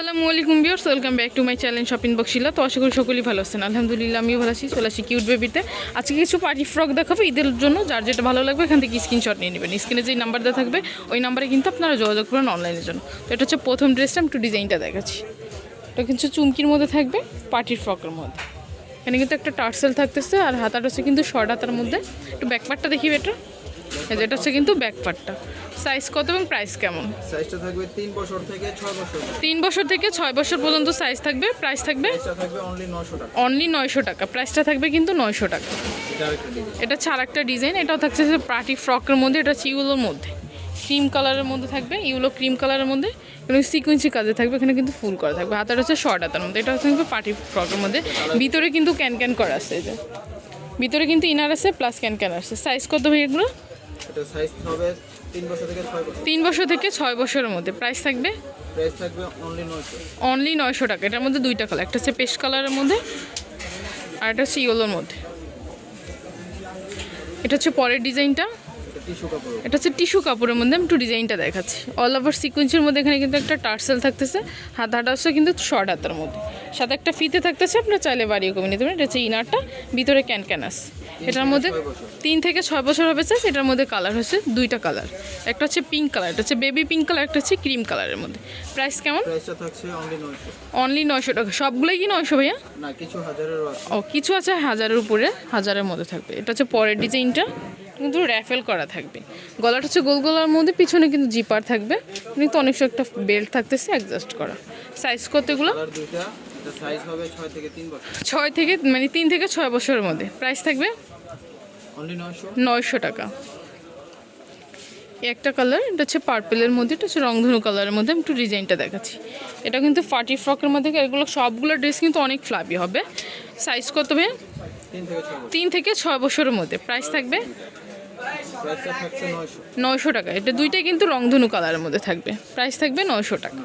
আসসালামু আলাইকুম বিয়ার্স welcome back to my channel shopping বক্সিলা তো আশা করি সকলেই ভালো আছেন। আলহামদুলিল্লাহ, আমিও ভালো আছি। চলে আসি কিউট বেবিতে আজকে কিছু পার্টি ফ্রক দেখাবো। ঈদের জন্য যার যেটা ভালো লাগবে, এখান থেকে স্ক্রিনশট নিয়ে নেবেন। স্ক্রিনে যেই নাম্বার দেওয়া থাকবে, ওই নাম্বারে কিন্তু আপনারা যোগাযোগ করবেন অনলাইনের জন্য। তো এটা হচ্ছে প্রথম ড্রেসটা আমি একটু ডিজাইনটা দেখাচ্ছি। এটা কিন্তু চুমকির মধ্যে থাকবে পার্টির ফ্রকের মধ্যে। এখানে কিন্তু একটা টার্সেল থাকতেছে, আর হাতাটা হচ্ছে কিন্তু শর্ট হাতার মধ্যে। একটু ব্যাকপার্টটা দেখি এটা এই যে এটা হচ্ছে কিন্তু ব্যাকপার্টটা সাইজ কত এবং প্রাইস কেমন? সাইজটা থাকবে তিন বছর থেকে ছয় বছর। তিন বছর থেকে ছয় বছর পর্যন্ত সাইজ থাকবে প্রাইস থাকবে? থাকবে অনলি নশো টাকা। অনলি নয়শো টাকা। প্রাইসটা থাকবে কিন্তু নয়শো টাকা। এটা ডিজাইন একটা ডিজাইন এটাও থাকছে যে পার্টি ফ্রকের মধ্যে এটা হচ্ছে ইউলোর মধ্যে। ক্রিম কালারের মধ্যে থাকবে ইউলো ক্রিম কালারের মধ্যে এখানে সিকুয়েন্সি কাজে থাকবে এখানে কিন্তু ফুল করা থাকবে। হাতার হচ্ছে শর্ট হাতার মধ্যে এটা হচ্ছে কিন্তু পার্টি ফ্রকের মধ্যে। ভিতরে কিন্তু ক্যান ক্যান করা আছে যে। ভিতরে কিন্তু ইনার আছে প্লাস ক্যান ক্যান আছে। সাইজ কত ভাই এগুলো? এটা সাইজ হবে তিন বছর থেকে ছয় বছর। তিন বছর থেকে ছয় বছরের মধ্যে। প্রাইস থাকবে? প্রাইস থাকবে অনলি নয়শো। অনলি নয়শো টাকা। এটার মধ্যে দুইটা কালার একটা হচ্ছে পেস্ট কালারের মধ্যে আর একটা হচ্ছে ইয়েলোর মধ্যে। এটা হচ্ছে পরের ডিজাইনটা। এটা হচ্ছে টিস্যু কাপড়ের মধ্যে। আমি একটু ডিজাইনটা দেখাচ্ছি। অল ওভার সিকুয়েন্সের মধ্যে এখানে কিন্তু একটা টার্সেল থাকতেছে। হাত হাটা হচ্ছে কিন্তু শর্ট হাতার মধ্যে। সাথে একটা ফিতে থাকতেছে আপনার চাইলে বাড়িও কমে নিতে পারেন। এটা হচ্ছে ইনারটা ভিতরে ক্যান ক্যানাস এটার মধ্যে তিন থেকে ছয় বছর হবে চাষ এটার মধ্যে কালার হচ্ছে দুইটা কালার একটা হচ্ছে পিঙ্ক কালার এটা হচ্ছে বেবি পিঙ্ক কালার একটা হচ্ছে ক্রিম কালারের মধ্যে। প্রাইস কেমন? অনলি নয়শো। টাকা। সবগুলোই কি নয়শো ভাইয়া? ও কিছু আছে হাজারের উপরে হাজারের মধ্যে থাকবে। এটা হচ্ছে পরের ডিজাইনটা কিন্তু র্যাফেল করা থাকবে। গলাটা হচ্ছে গোল গলার মধ্যে পিছনে কিন্তু জিপার থাকবে। কিন্তু অনেক সময় একটা বেল্ট থাকতেছে অ্যাডজাস্ট করা। সাইজ কতগুলো সাইজ হবে ছয় থেকে বছর। মানে তিন থেকে ছয় বছরের মধ্যে। প্রাইস থাকবে? অনলি নয়শো। টাকা। একটা কালার এটা হচ্ছে পার্পেলের মধ্যে এটা হচ্ছে রংধনু কালারের মধ্যে। আমি একটু ডিজাইনটা দেখাচ্ছি। এটা কিন্তু ফার্টি ফ্রকের মধ্যে এগুলো সবগুলো ড্রেস কিন্তু অনেক ফ্লাবি হবে। সাইজ কত ভাইয়া তিন থেকে ছয় বছরের মধ্যে। প্রাইস থাকবে? নয়শো। টাকা। এটা দুইটাই কিন্তু রংধনু কালারের মধ্যে থাকবে। প্রাইস থাকবে নয়শো টাকা।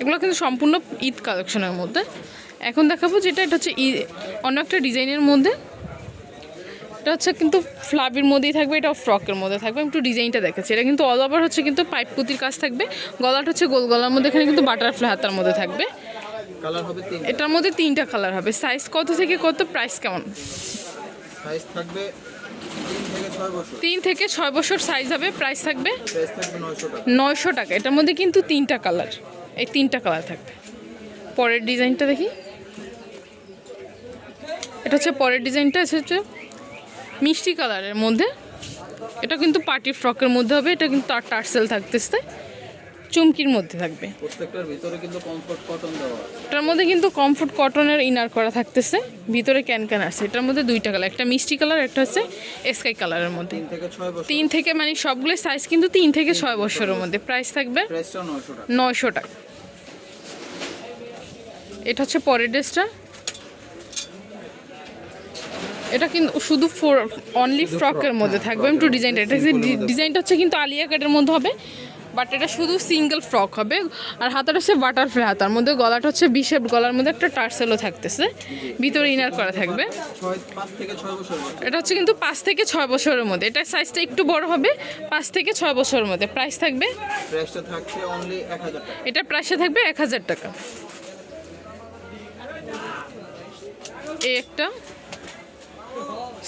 এগুলো কিন্তু সম্পূর্ণ ঈদ কালেকশনের মধ্যে। এখন দেখাবো যেটা এটা হচ্ছে অন্য একটা ডিজাইনের মধ্যে। এটা হচ্ছে কিন্তু ফ্লাবির মধ্যেই থাকবে এটা ফ্রকের মধ্যে থাকবে। একটু ডিজাইনটা দেখাচ্ছি। এটা কিন্তু অল ওভার হচ্ছে কিন্তু পাইপ পুতির কাজ থাকবে। গলাটা হচ্ছে গোল গলার মধ্যে এখানে কিন্তু বাটারফ্লাই হাতার মধ্যে থাকবে। এটার মধ্যে তিনটা কালার হবে। সাইজ কত থেকে কত প্রাইস কেমন? সাইজ থাকবে তিন থেকে ছয় বছর। সাইজ হবে প্রাইস থাকবে নয়শো টাকা। এটার মধ্যে কিন্তু তিনটা কালার এই তিনটা কালার থাকবে। পরের ডিজাইনটা দেখি। এটা হচ্ছে পরের ডিজাইনটা হচ্ছে মিষ্টি কালারের মধ্যে। এটা কিন্তু পার্টি ফ্রকের মধ্যে হবে, এটা কিন্তু আর টার্সেল থাকতেছে। চুমকির মধ্যে থাকবে। প্রত্যেকটার ভিতরে কিন্তু কমফোর্ট কটন দেওয়া এটার মধ্যে কিন্তু কমফোর্ট কটনের ইনার করা থাকতেছে। ভিতরে ক্যান ক্যান আছে এটার মধ্যে দুইটা কালার একটা মিষ্টি কালার একটা হচ্ছে স্কাই কালারের মধ্যে। তিন থেকে মানে সবগুলো সাইজ কিন্তু তিন থেকে ছয় বছরের মধ্যে। প্রাইস থাকবে নয়শো টাকা। নয়শো টাকা। এটা হচ্ছে পরের ড্রেসটা এটা কিন্তু শুধু ফোর অনলি ফ্রকের মধ্যে থাকবে। একটু ডিজাইনটা এটা ডিজাইনটা হচ্ছে কিন্তু আলিয়া কাটের মধ্যে হবে। বাট এটা শুধু সিঙ্গেল ফ্রক হবে। আর হাতাটা হচ্ছে বাটারফ্লাই হাতার মধ্যে গলাটা হচ্ছে বিশেপ গলার মধ্যে একটা টার্সেলও থাকতেছে। ভিতরে ইনার করা থাকবে। এটা হচ্ছে কিন্তু পাঁচ থেকে ছয় বছরের মধ্যে। এটা সাইজটা একটু বড় হবে পাঁচ থেকে ছয় বছরের মধ্যে। প্রাইস থাকবে? এটা প্রাইসে থাকবে এক হাজার টাকা। এই একটা।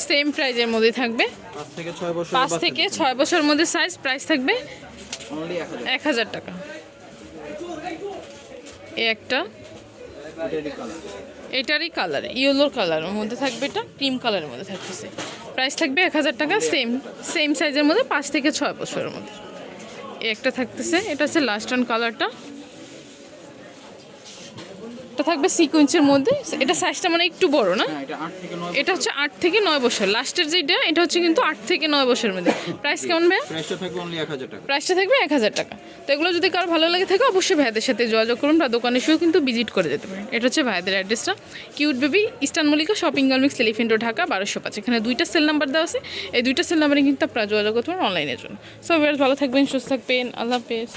সেম প্রাইজের মধ্যে থাকবে। পাঁচ থেকে ছয় বছর মধ্যে সাইজ প্রাইস থাকবে এক হাজার। টাকা। এ একটা। এটারই কালার ইয়েলোর কালারের মধ্যে থাকবে এটা ক্রিম কালারের মধ্যে থাকতেছে প্রাইস থাকবে এক হাজার টাকা সেম সেম সাইজের মধ্যে পাঁচ থেকে ছয় বছরের মধ্যে। একটা থাকতেছে এটা হচ্ছে লাস্ট অন কালারটা থাকবে সিকুয়েন্সের মধ্যে। এটা সাইজটা মানে একটু বড় না? হ্যাঁ এটা হচ্ছে আট থেকে নয় বছর। লাস্টের যেটা এটা হচ্ছে কিন্তু আট থেকে নয় বছরের মধ্যে। প্রাইস কেমন ভাইয়া? প্রাইসটা থাকবে এক হাজার টাকা। প্রাইসটা থাকবে এক হাজার টাকা। তো এগুলো যদি কারও ভালো লাগে থাকে অবশ্যই ভাইদের সাথে যোগাযোগ করুন বা দোকানে এসেও কিন্তু ভিজিট করে যেতে পারেন। এটা হচ্ছে ভাইদের অ্যাড্রেসটা cute baby eastern Mallika shopping গার্মিক্স elephant Dhaka বারোশো পাঁচ। এখানে দুইটা সেল নাম্বার দেওয়া আছে। এই দুইটা সেল নাম্বারে কিন্তু আপনারা যোগাযোগ করতে পারেন অনলাইনের জন্য। সো ভালো থাকবেন সুস্থ থাকবেন। আল্লাহ হাফেজ।